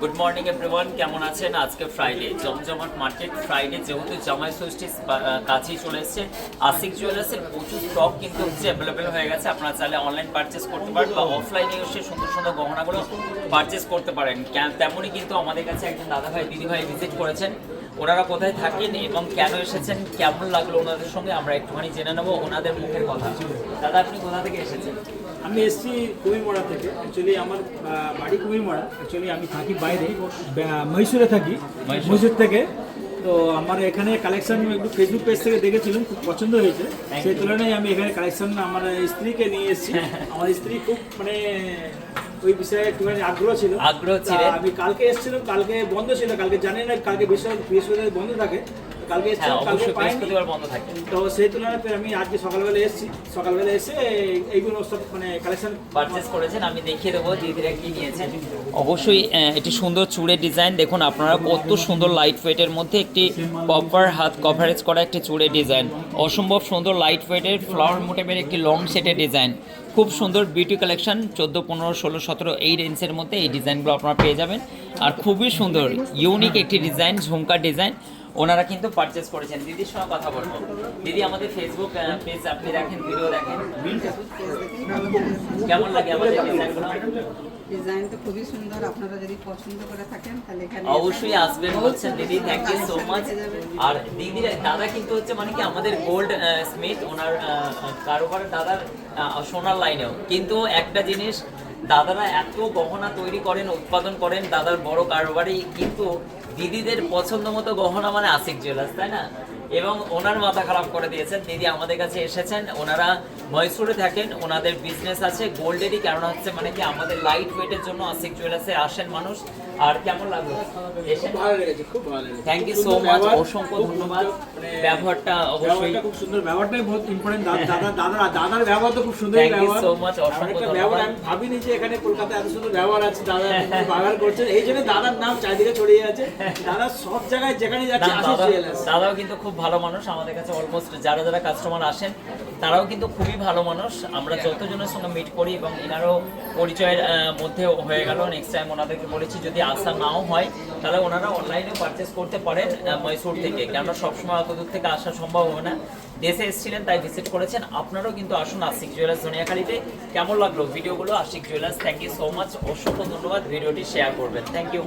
Good morning everyone কেমন আছেন? আজকে ফ্রাইডে জমজমাট মার্কেট ফ্রাইডে যেহেতু জামাই ষষ্ঠী কাছেই চলে এসছে। আশিক জুয়েলার্সের প্রচুর স্টক কিন্তু হচ্ছে অ্যাভেলেবেল হয়ে গেছে, আপনারা চাইলে অনলাইন পারচেস করতে পারেন বা অফলাইনে এসে সুন্দর সুন্দর গহনাগুলো পারচেস করতে পারেন। তেমনই কিন্তু আমাদের কাছে একজন দাদাভাই, দিদিভাই দিদি ভাই ভিজিট করেছেন। ওনারা কোথায় থাকেন এবং কেন এসেছেন কেমন লাগল ওনাদের সঙ্গে আমরা একটুখানি জেনে নেব ওনাদের মুখের কথা। দাদা আপনি কোথা থেকে এসেছেন? আমি এসেছি কুমিরমোড়া থেকে। অ্যাকচুয়ালি আমার বাড়ি কুমিরমোড়া। অ্যাকচুয়ালি আমি থাকি বাইরে মহীশূরে থাকি। মহীশূর থেকে। তো আমার এখানে কালেকশন একটু ফেসবুক পেজ থেকে দেখেছিলাম খুব পছন্দ হয়েছে। সেই তুলনায় আমি এখানে কালেকশন আমার স্ত্রীকে নিয়ে এসেছি। আমার স্ত্রী খুব মানে ওই বিষয়ে একটুখানি আগ্রহ ছিল। আগ্রহ আমি কালকে এসেছিলাম কালকে বন্ধ ছিল কালকে জানি না কালকে বৃহস্পতি বৃহস্পতিবার বন্ধ থাকে। কালকে হ্যাঁ অবশ্যই বৃহস্পতিবার বন্ধ থাকে। তো সেই তুলনায় আমি আজকে সকালবেলা এসেছি সকালবেলা এসে এইগুলো সব মানে কালেকশন পারচেস করেছেন আমি দেখিয়ে দেবো দিদিরা কি নিয়েছেন। অবশ্যই একটি সুন্দর চুড়ের ডিজাইন দেখুন আপনারা কত সুন্দর লাইট ওয়েটের মধ্যে একটি প্রপার হাত কভারেজ করা একটি চুড়ের ডিজাইন অসম্ভব সুন্দর লাইট ওয়েটের ফ্লাওয়ার মোটিভের একটি লং সেটের ডিজাইন খুব সুন্দর বিউটি কালেকশন চোদ্দ পনেরো ষোলো সতেরো এই রেঞ্জের মধ্যে এই ডিজাইনগুলো আপনারা পেয়ে যাবেন। আর খুবই সুন্দর ইউনিক একটি ডিজাইন ঝুমকার ডিজাইন ওনারা কিন্তু পারচেস করেছেন। দিদির সঙ্গে কথা বলব। দিদি আমাদের ফেসবুক পেজ আপনি দেখেন ভিডিও দেখেন। কেমন লাগে আমাদের ডিজাইনগুলো ডিজাইন তো খুবই সুন্দর। আপনারা যদি পছন্দ করে থাকেন তাহলে এখানে অবশ্যই আসবেন বলছেন দিদি। থ্যাংক ইউ সো মাচ আর দিদির দাদা কিন্তু হচ্ছে মানে কি আমাদের গোল্ড স্মিথ ওনার কারোবার দাদার সোনার লাইনেও কিন্তু একটা জিনিস দাদারা এত গহনা তৈরি করেন উৎপাদন করেন দাদার বড় কারোবারই কিন্তু দিদিদের পছন্দ মতো গহনা মানে আশিক জুয়েলার্স তাই না? এবং ওনার মাথা খারাপ করে দিয়েছেন। দিদি আমাদের কাছে এসেছেন ওনারা মহীশূরে থাকেন ওনাদের বিজনেস আছে গোল্ডেরই কারণ হচ্ছে মানে কি আমাদের লাইট ওয়েটের জন্য আশিক জুয়েলার্সে আসেন মানুষ। আর কেমন লাগল? এসে ভালো লেগেছে খুব ভালো লেগেছে। থ্যাংক ইউ সো মাচ অসংখ্য ধন্যবাদ। মানে ব্যবহারটা অবশ্যই খুব সুন্দর। ব্যবহারটাই বহুত ইম্পর্টেন্ট দাদা দাদা দাদার ব্যবহার তো খুব সুন্দর ব্যবহার। So much, অসংখ্য ব্যবহার আমি ভাবিনি যে এখানে কলকাতায় এত সুন্দর ব্যবহার আছে দাদা ব্যবহার করছেন এই জন্য দাদার নাম চারিদিকে ছড়িয়ে আছে। দাদা সব জায়গায় যেখানে যাচ্ছে দাদাও কিন্তু খুব ভালো মানুষ। আমাদের কাছে অলমোস্ট যারা যারা কাস্টমার আসেন তারাও কিন্তু খুবই ভালো মানুষ। আমরা যতজনের সঙ্গে মিট করি এবং এনারও পরিচয়ের মধ্যে হয়ে গেল নেক্সট টাইম ওনাদেরকে বলেছি যদি আসা নাও হয় তাহলে ওনারা অনলাইনে পারচেস করতে পারেন মহীশূর থেকে। কেননা সবসময় অত দূর থেকে আসা সম্ভব হবে না। দেশে এসেছিলেন তাই ভিজিট করেছেন। আপনারাও কিন্তু আসুন আশিক জুয়েলার্স দুনিয়াখালিতে কেমন লাগল? ভিডিওগুলো Ashik jewellers thank you so much অসংখ্য ধন্যবাদ। ভিডিওটি শেয়ার করবেন। Thank you